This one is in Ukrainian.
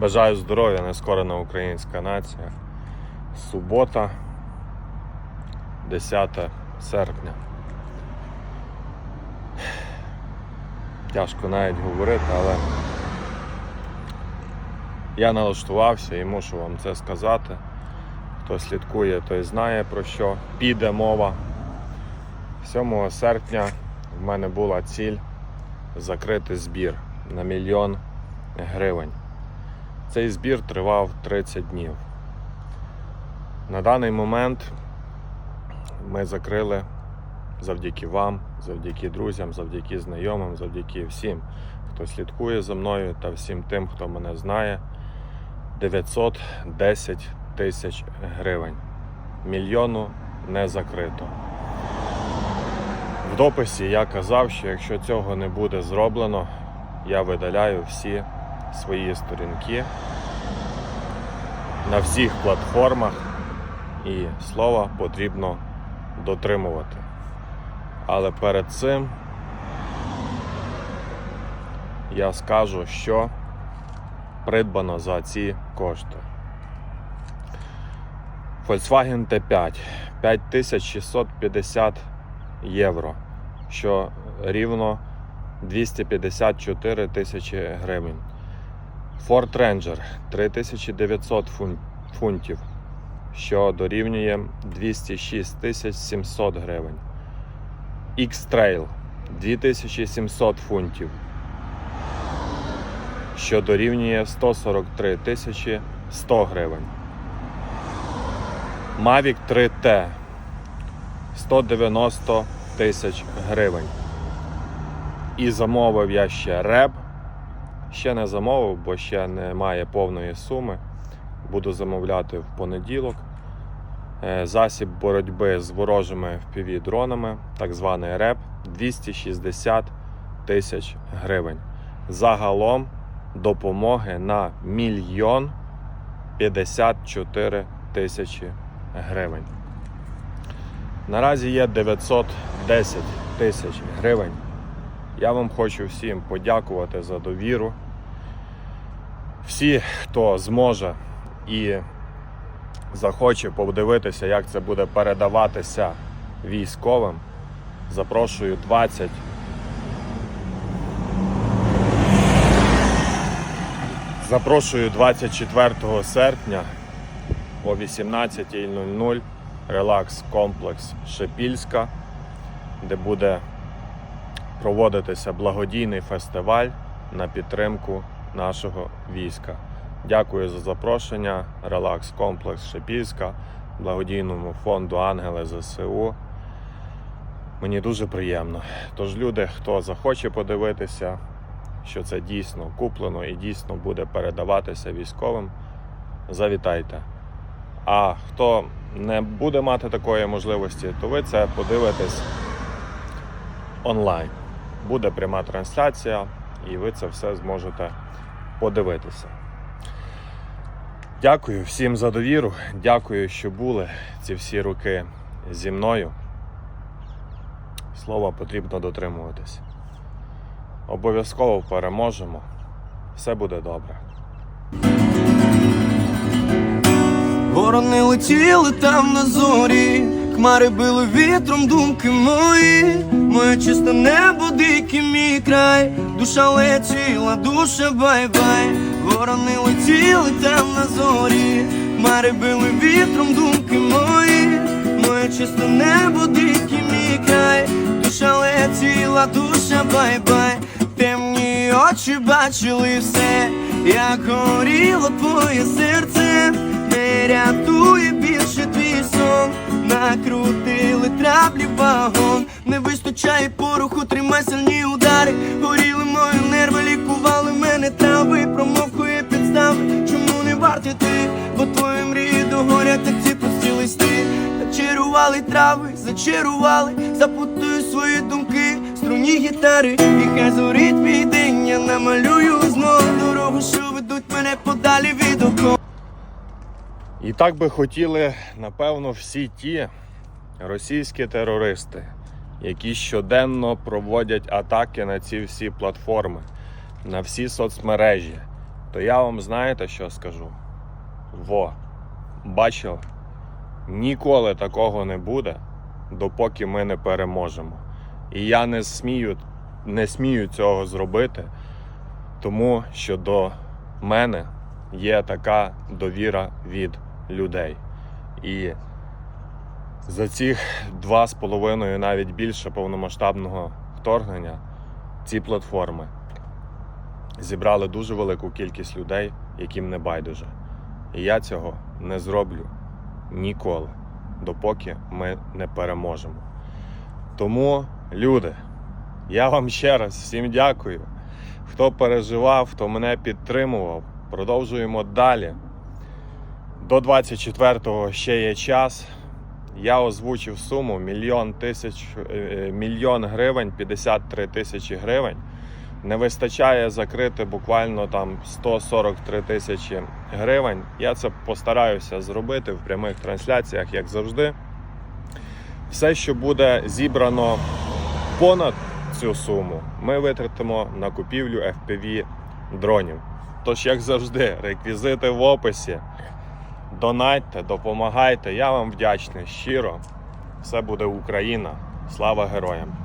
Бажаю здоров'я, нескорена українська нація. Субота, 10 серпня. Тяжко навіть говорити, але я налаштувався і мушу вам це сказати. Хто слідкує, той знає про що піде мова. 7 серпня в мене була ціль закрити збір на мільйон гривень. Цей збір тривав 30 днів. На даний момент ми закрили завдяки вам, завдяки друзям, завдяки знайомим, завдяки всім, хто слідкує за мною та всім тим, хто мене знає. 910 тисяч гривень. Мільйону не закрито. В дописі я казав, що якщо цього не буде зроблено, я видаляю всі свої сторінки на всіх платформах і слова потрібно дотримувати. Але перед цим я скажу, що придбано за ці кошти. Volkswagen T5 5650 євро, що рівно 254 тисячі гривень. Ford Ranger 3900 фунтів, що дорівнює 206 700 гривень. X-Trail 2700 фунтів, що дорівнює 143 тисячі 100 гривень. Mavic 3T 190 тисяч гривень. І замовив я ще реб. Ще не замовив, бо ще немає повної суми. Буду замовляти в понеділок. Е, Засіб боротьби з ворожими FPV-дронами, так званий РЕП, 260 тисяч гривень. Загалом допомоги на мільйон 54 тисячі гривень. Наразі є 910 тисяч гривень. Я вам хочу всім подякувати за довіру. Всі, хто зможе і захоче подивитися, як це буде передаватися військовим, запрошую 20. Запрошую 24 серпня о 18.00 релакс комплекс Шепільська, де буде проводитися благодійний фестиваль на підтримку нашого війська. Дякую за запрошення. Релакс комплекс Шепільська, благодійному фонду Ангели ЗСУ. Мені дуже приємно. Тож люди, хто захоче подивитися, що це дійсно куплено і дійсно буде передаватися військовим, завітайте. А хто не буде мати такої можливості, то ви це подивитесь онлайн. Буде пряма трансляція, і ви це все зможете подивитися. Дякую всім за довіру. Дякую, що були ці всі роки зі мною. Слова потрібно дотримуватись. Обов'язково переможемо. Все буде добре. Ворони летіли там на зорі, хмари били вітром думки мої, моє чисте небо, дикий мій край, душа летіла, душа бай-бай, ворони летіли там на зорі, хмари били вітром думки мої, моє чисте небо, дикий мій край, душа летіла, душа бай-бай, темні очі бачили все, як горіло твоє серце. Не рятує більше твій сон, накрутили траплі вагон, не вистачає пороху, тримай сильні удари, горіли мої нерви, лікували мене трави, промовкує підстави, чому не варті ти, бо твої мрії догорять, як ці прості листи, так чарували трави, зачарували, запутую свої думки, струні гітари, і хай зорить мій день, я намалюю знов. Дорогу, що ведуть мене подалі від окон. І так би хотіли, напевно, всі ті російські терористи, які щоденно проводять атаки на ці всі платформи, на всі соцмережі, то я вам знаєте, що скажу? Во, бачили? Ніколи такого не буде, допоки ми не переможемо. І я не смію, не смію цього зробити, тому що до мене є така довіра від людей. І за ці два з половиною, навіть більше повномасштабного вторгнення, ці платформи зібрали дуже велику кількість людей, яким не байдуже. І я цього не зроблю ніколи, допоки ми не переможемо. Тому, люди, я вам ще раз всім дякую. Хто переживав, хто мене підтримував. Продовжуємо далі. До 24-го ще є час. Я озвучив суму мільйон тисяч е, мільйон гривень, 53 тисячі гривень. Не вистачає закрити буквально там 143 тисячі гривень. Я це постараюся зробити в прямих трансляціях, як завжди. Все, що буде зібрано понад цю суму, ми витратимо на купівлю FPV дронів. Тож, як завжди, реквізити в описі. Донатьте, допомагайте. Я вам вдячний щиро. Все буде Україна. Слава героям!